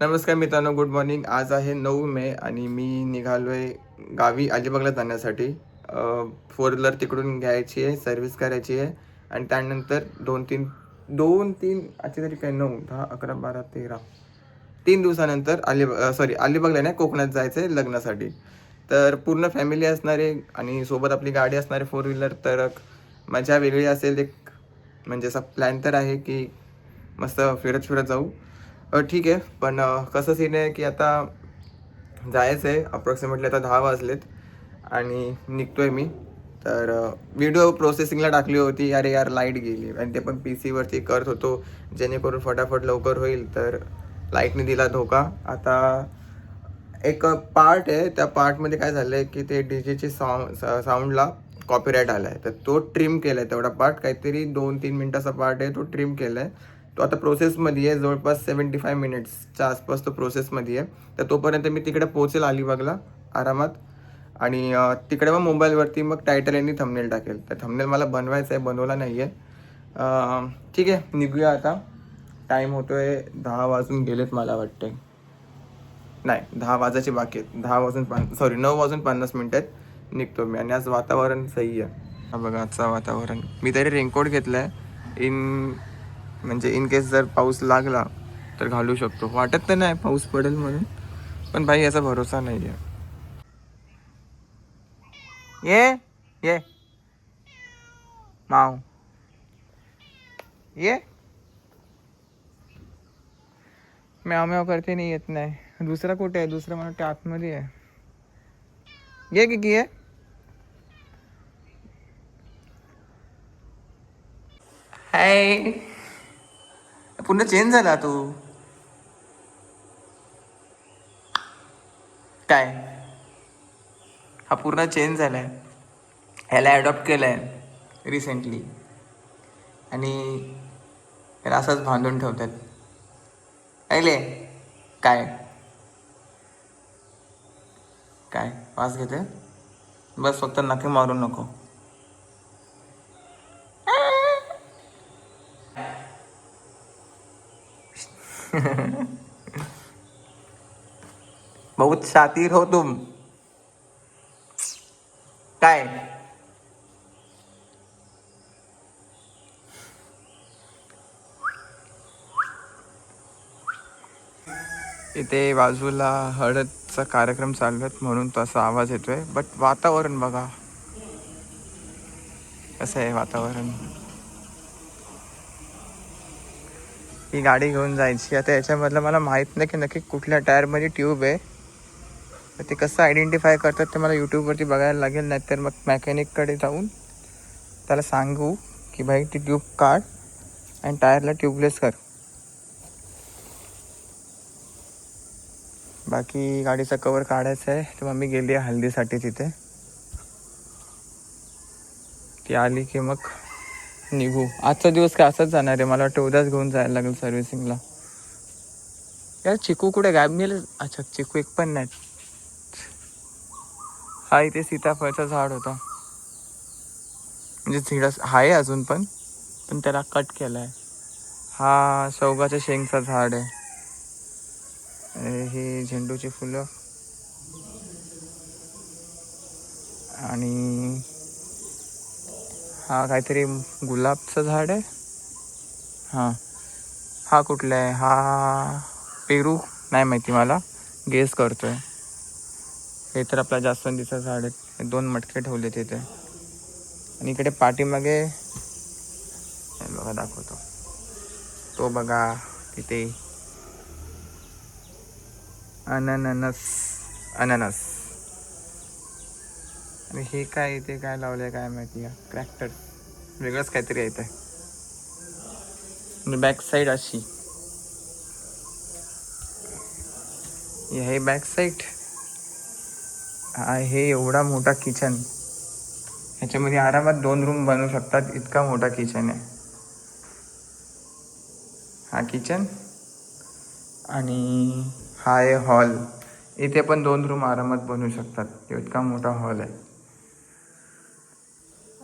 नमस्कार मित्रांनो good morning आज आहे नऊ मे आणि मी निघालो आहे गावी अलिबागला जाण्यासाठी. फोर व्हीलर तिकडून घ्यायची आहे सर्व्हिस करायची आहे. आणि त्यानंतर दोन तीन दोन तीन आजची तरी काय नऊ दहा अकरा बारा तेरा. तीन दिवसानंतर अलिबाग सॉरी अलिबागला नाही कोकणात जायचं आहे लग्नासाठी. तर पूर्ण फॅमिली असणारे आणि सोबत आपली गाडी असणारे फोर व्हीलर तर मजा वेगळी असेल एक. म्हणजे असा प्लॅन तर आहे की मस्त फिरत फिरत जाऊ. ठीक आहे. पण कसं सीन आहे की आता जायचं आहे अप्रॉक्सिमेटली आता दहा वाजलेत आणि निघतोय मी. तर व्हिडिओ प्रोसेसिंगला टाकली होती. अरे यार लाइट गेली. आणि ते पण पी सीवरती करत होतो. जेणेकरून फटाफट लवकर होईल. तर लाईटने दिला धोका. आता एक पार्ट आहे. त्या पार्टमध्ये काय झालं आहे की ते डी जेचे साऊंड साऊंडला कॉपीराईट आला आहे तर तो ट्रिम केला आहे तेवढा पार्ट काहीतरी दोन तीन मिनटाचा पार्ट आहे. तो ट्रिम केला आहे तो आता प्रोसेसमध्ये आहे जवळपास सेवन्टी फाय मिनिट्सच्या आसपास तो प्रोसेसमध्ये आहे तर तोपर्यंत मी तिकडे पोहोचेल अलिबागला आरामात. आणि तिकडे मग मोबाईलवरती मग टायटल यांनी थंबनेल टाकेल. तर थंबनेल मला बनवायचं आहे बनवला नाही आहे ठीक आहे निघूया आता. टाईम होतो आहे दहा वाजून गेलेत मला वाटते नाही दहा वाजायचे बाकी आहेत. दहा वाजून पन सॉरी नऊ वाजून पन्नास मिनटं आहेत. निघतो मी. आणि आज वातावरण सही आहे हा बघा आजचं वातावरण. मी तरी रेनकोट घेतलं आहे इन म्हणजे इन केस जर पाऊस लागला तर घालू शकतो. वाटत तर नाही पाऊस पडेल म्हणून. पण भाई याचा भरोसा नाही आहे ये ये. माव. ये. म्याव म्याव करते नाही येत नाही. दुसरा कुठे आहे? दुसरा मला आतमध्ये आहे. ये की की आहे हाय पुन्हा चेंज झाला तू. काय? हा पूर्ण चेंज झालाय. ह्याला ॲडॉप्ट केलाय रिसेंटली आणि त्याला असंच बांधून ठेवतात. ऐकले? काय? काय? वास घेते बस फक्त नखे मारू नको. बहुत शातीर हो तुम। काय? इथे बाजूला हळदचा कार्यक्रम चालू आहेत म्हणून तसा आवाज येतोय. बट वातावरण बघा. कसं आहे वातावरण? ही गाडी घेऊन जायची. आता याच्यामधलं मला माहीत नाही की नक्की कुठल्या टायरमध्ये ट्यूब आहे. तर ते कसं आयडेंटिफाय करतात ते मला यूट्यूबवरती बघायला लागेल नाहीतर मग मॅकॅनिककडे जाऊन त्याला सांगू की भाई ती ट्यूब काढ आणि टायरला ट्यूबलेस कर. बाकी गाडीचा कवर काढायचा आहे. तर मम्मी गेली आहे हल्दीसाठी तिथे. ती आली की मग निघू. आजचा दिवस काय असंच जाणार आहे? मला वाटतं उद्याच घेऊन जायला लागेल सर्व्हिसिंगला. यार चिकू कुठे? गायब नेलं अच्छा चिकू एक पण नाही हा इथे सीताफळचं झाड होता. म्हणजे झिडस आहे अजून पण पण त्याला कट केला आहे हा शेवगाच्या शेंगचं झाड आहे. हे झेंडूची फुलं. आणि हा काहीतरी गुलाबचं झाड आहे. हां. हा कुठला आहे? हा पेरू? नाही माहिती मला. गेस करतोय. हे तर आपला जास्वंदीचं झाड आहे. दोन मटके ठेवले तिथे आणि इकडे पाठीमागे बघा दाखवतो. तो बघा तिथे अननस अननस. आणि हे काय इथे काय लावलंय काय माहिती? आहे क्रॅक्टर वेगळंच काहीतरी येत आहे आणि बॅक साईड अशी. हे बॅक साईड आहे एवढा मोठा किचन ह्याच्यामध्ये आरामात दोन रूम बनवू शकतात इतका मोठा किचन आहे. हा किचन आणि हा आहे हॉल इथे पण दोन रूम आरामात बनवू शकतात इतका मोठा हॉल आहे.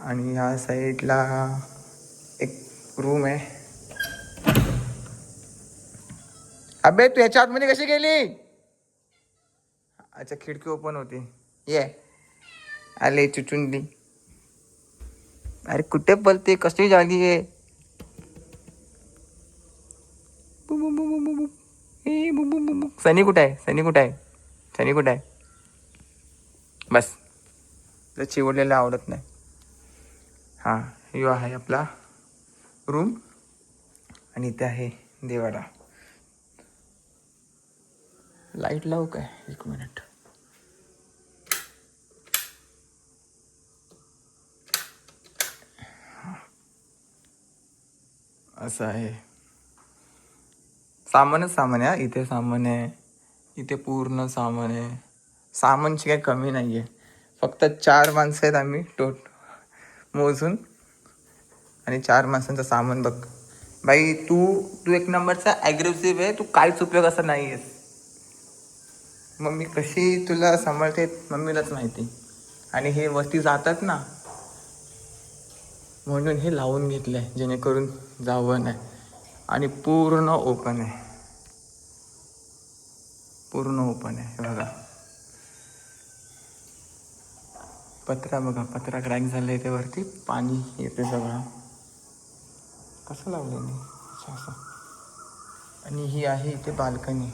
आणि ह्या साईडला एक रूम आहे. अबे तू ह्याच्या आतमध्ये कशी गेली? अच्छा खिडकी ओपन होती. ये. आले चुचुंदी अरे कुठे पलते कशी जागी आहे? बु- बु- बु- बु- बु- बु- बु- बु- सनी कुठं आहे? सनी कुठं आहे? सनी कुठं आहे? बस. तर चिवडलेलं आवडत नाही. हां यो आहे आपला रूम आणि इथे आहे देवाडा लाइट लावू काय? एक मिनिट असं आहे. सामानच सामान आहे. इथे सामान आहे. इथे पूर्ण सामान आहे. सामानची काही कमी नाही आहे फक्त चार माणसं आहेत आम्ही टोट मोजून आणि चार माणसांचं सामान बघ. बाई तू तू एक नंबरचा ॲग्रेसिव्ह आहे तू काहीच उपयोग असा नाही आहेस मम्मी कशी तुला सांभाळते मम्मीलाच माहिती. आणि हे वरती जातात ना म्हणून हे लावून घेतलं आहे जेणेकरून जावं नाही. आणि पूर्ण ओपन आहे. पूर्ण ओपन आहे बघा. पत्रा बघा पत्रा क्रॅक झालं आहे त्यावरती पाणी येते सगळं. कसं लावलं मी अच्छा असं. आणि ही आहे इथे बाल्कनी.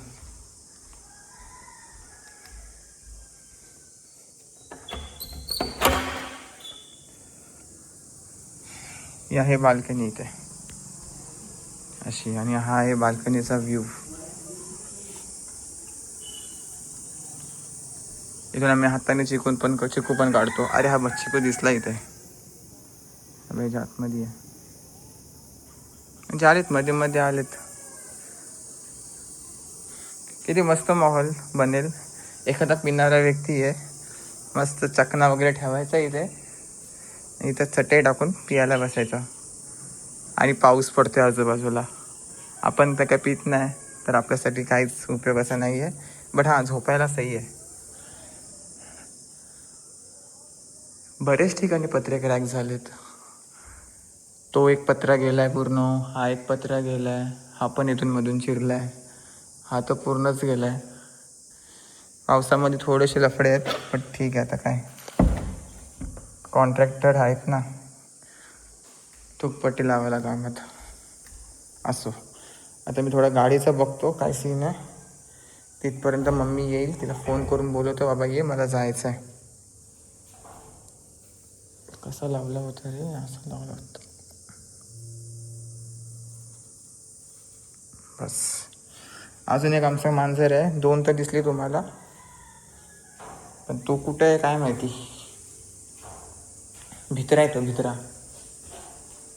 ही आहे बाल्कनी इथे. अशी आणि हा आहे बाल्कनीचा व्ह्यू. इथून आम्ही हाताने चिकून पण चिकू पण काढतो. अरे हा बघ चिकू दिसला इथे. याच्या आतमध्ये आहे म्हणजे आलेत मध्ये मध्ये आलेत. किती मस्त माहोल बनेल. एखादा पिणारा व्यक्ती आहे मस्त चकना वगैरे ठेवायचा इथे. इथं चटई टाकून पियाला बसायचं. आणि पाऊस पडतोय आजूबाजूला. आपण तर काय पित नाही तर आपल्यासाठी काहीच उपयोगाचा नाही आहे बट हां झोपायला सही आहे. बरेच ठिकाणी पत्रे क्रॅक झालेत. तो एक पत्रा गेला आहे पूर्ण हा एक पत्रा गेला आहे हा पण इथून मधून आहे हा तर पूर्णच गेला आहे पावसामध्ये थोडेसे लफडे आहेत पण ठीक आहे आता काय. कॉन्ट्रॅक्टर आहेत ना. तुकपट्टी लावायला कामात. असो. आता मी थोडा गाडीचं बघतो काय सीन आहे. तिथपर्यंत मम्मी येईल तिला फोन करून बोलवतो बाबा ये मला जायचं आहे कसं लावलं होतं रे? असं लावलं होतं. बस. अजून एक आमचं मांजर आहे. दोन तर दिसली तुम्हाला. पण तो कुठं आहे काय माहिती? भित्रा आहे तो भित्रा.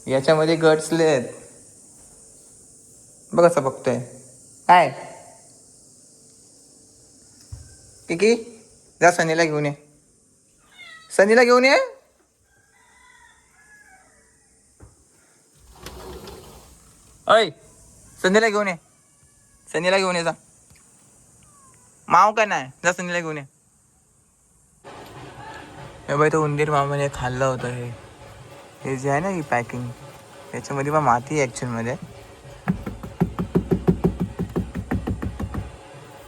याच्यामध्ये गट्सले आहेत. बघ असं बघतोय. काय? की जा सनीला घेऊन ये. सनीला घेऊन ये. अय संधीला घेऊन ये. सनीला घेऊन ये जा. माव का नाही? जा सनीला घेऊन ये. हे बाई तो उंदीर मामाने खाल्लं होतं हे. हे जे आहे ना ही पॅकिंग याच्यामध्ये पण माती आहे ॲक्च्युअलमध्ये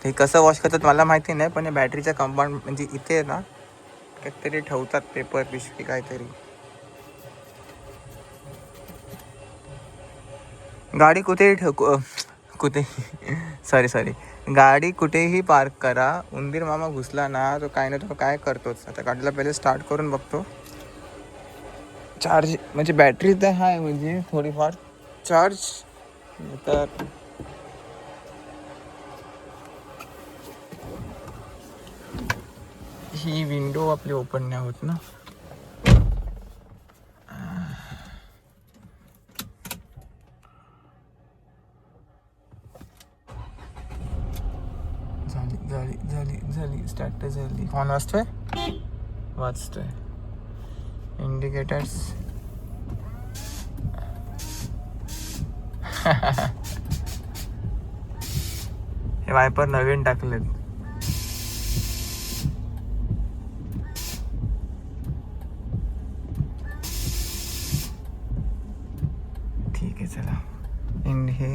ते कसं वॉश करतात मला माहिती नाही पण बॅटरीच्या कंपाऊंड म्हणजे इथे आहे ना काहीतरी ठेवतात पेपर पिशवी काहीतरी. गाडी कुठेही ठेव कुठेही कुठे सॉरी सॉरी गाडी कुठेही पार्क करा. उंदीर मामा घुसला ना तो काय ना तो काय करतोच. आता गाडीला पहिले स्टार्ट करून बघतो. चार्ज म्हणजे बॅटरी तर आहे म्हणजे थोडीफार. चार्ज तर ही विंडो आपली ओपन नाही होत ना. झाली झाली झाली स्टार्ट झाली. ऑन वाजतोय? वाचतोय इंडिकेटर्स हे वायपर नवीन टाकलेत. ठीक आहे चला. इंड हे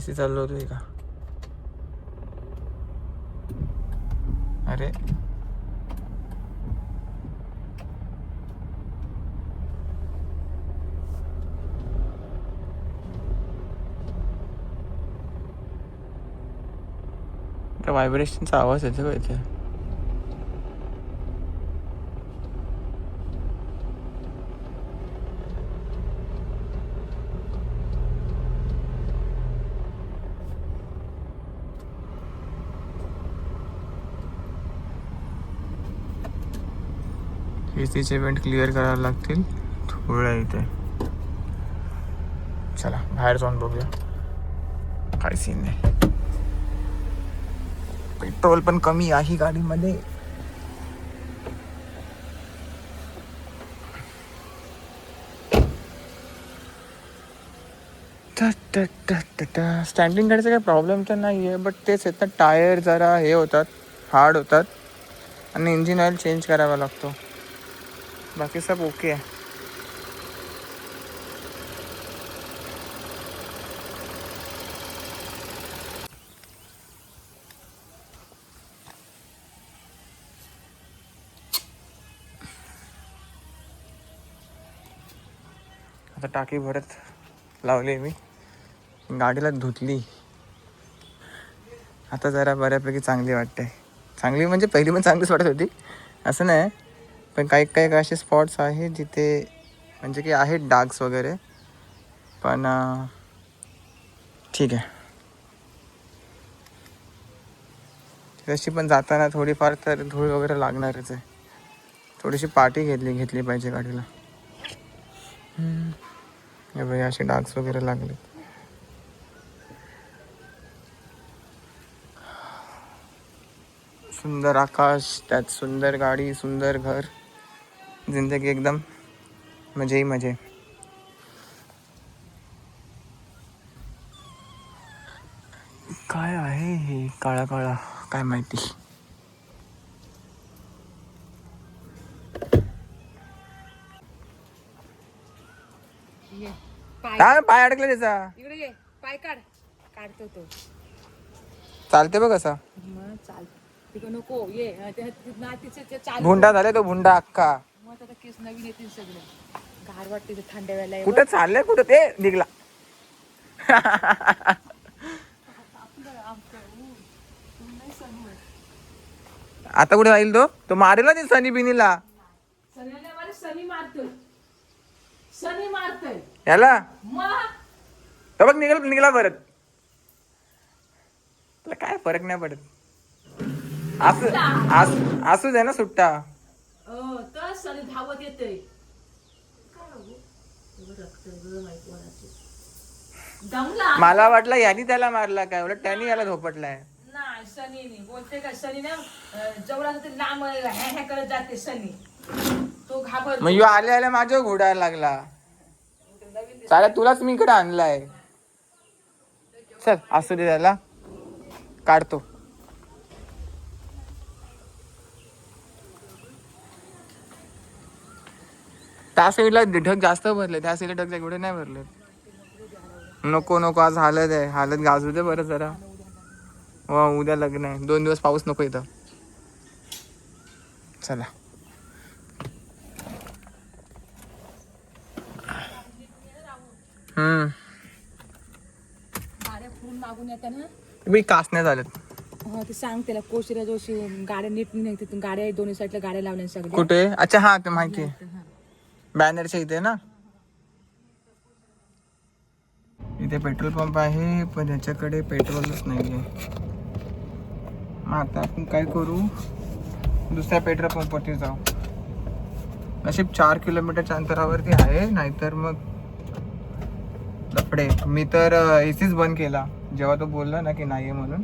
सी चाललो होतो का अरे व्हायब्रेशनचा आवाज येतो का इथे एसीचे इव्हेंट क्लिअर करायला लागतील. थोड्या इथे. चला बाहेर जाऊन बघूया. काय सीन नाही पेट्रोल पण कमी आहे गाडीमध्ये. स्टँडिंग गाडीचा काही प्रॉब्लेम तर नाही आहे बट तेच आहेत ना टायर जरा हे होतात हार्ड होतात. आणि इंजिन ऑइल चेंज करावा लागतो. बाकी सब ओके आहे आता टाकी भरत लावली मी. गाडीला धुतली. आता जरा बऱ्यापैकी चांगली वाटते. चांगली म्हणजे पहिली पण चांगलीच वाटत होती. असं नाही. पण काही काही असे स्पॉट्स आहेत जिथे म्हणजे की आहेत डाग्स वगैरे. पण ठीक आहे. तशी पण जाताना थोडीफार तर धूळ वगैरे लागणारच आहे. थोडीशी पार्टी घेतली घेतली पाहिजे गाडीला. हे बघ असे डाग्स वगैरे लागले सुंदर आकाश त्यात सुंदर गाडी सुंदर घर. जिंदगी एकदम मजे ही मजे. काय आहे हे काळा काळा? काय माहिती? ये पाय काय पाय अडकला त्याचा. इकडे ये पाय काढ. काढतो तो. चालते बघ मग चाल तिकडे नको ये. भुंडा झाले तो भुंडा अख्खा. मग आता केस नवीन येतील सगळे. गार वाटते ते थंड्या वेळेला ये. कुठं चाललंय? कुठं ते? निघला. आता कुठे जाईल तो? तो मारेल ना ते सनी बिनीला. सनीला मला सनी मारतोय. सनी मारतोय. याला? मग? तो बघ निघाल निघाला परत. तुला काय फरक नाही पडत. असू असू- असू दे ना सुट्टा. अं, तर सनी धावत येते काय हो? दमला? मला वाटलं यानी त्याला मारला काय उलट त्याने याला झोपटलाय. नाही सनी नाही. बोलते का सनी ना जवळ ते लांब हॅ हॅ करत जाते सनी. तो घाबर मग आल्या आल्या घोडायला लागला. चालेल तुलाच मी इकडे आणलाय. चल असू दे त्याला. काढतो. त्या साईडला ढग जास्त भरले त्या साईडला ढग एवढे नाही भरले. नको नको आज हालत आहे हालत गाजू दे बरं जरा. वा उद्या लग्न आहे. दोन दिवस पाऊस नको इथं. चला. मी कासण्या झाल्यात. हो ते सांग त्याला कोशिरा जोशी गाड्या नीट नाही तिथून. गाड्या दोन्ही साईडला गाड्या लावल्या सगळ्या. कुठे? अच्छा हा ते माहिती आहे. बॅनरच्या इथे ना? इथे पेट्रोल पंप आहे पण याच्याकडे पेट्रोलच नाही मग आता आपण काय करू? दुसऱ्या पेट्रोल पंपवरती जाऊ. नशीब चार किलोमीटरच्या अंतरावरती आहे नाहीतर मग लपडे मी तर ए सीच बंद केला. जेव्हा तो बोलला ना की नाही आहे म्हणून.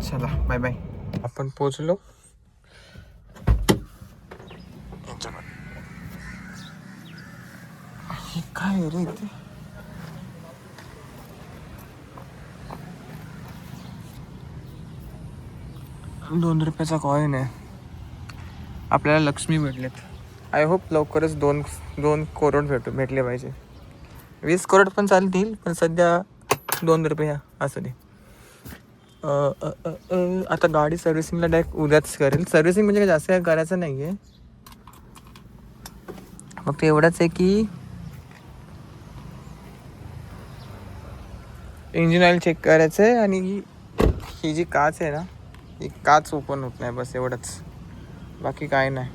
चला बाय बाय आपण पोचलो काय आहे रे ते दोन रुपयाचा कॉईन आहे. आपल्याला लक्ष्मी भेटलेत. आय होप लवकरच दोन दोन करोड भेट भेटले पाहिजे. वीस करोड पण चालतील पण सध्या दोन रुपये असं दे. आता गाडी सर्व्हिसिंगला डायरेक्ट उद्याच करेल. सर्व्हिसिंग म्हणजे जास्त काय करायचं नाही आहे फक्त एवढंच आहे की इंजिन ऑइल चेक करायचं आहे आणि ही जी काच आहे ना ही काच ओपन होत नाही बस एवढंच. बाकी काय नाही.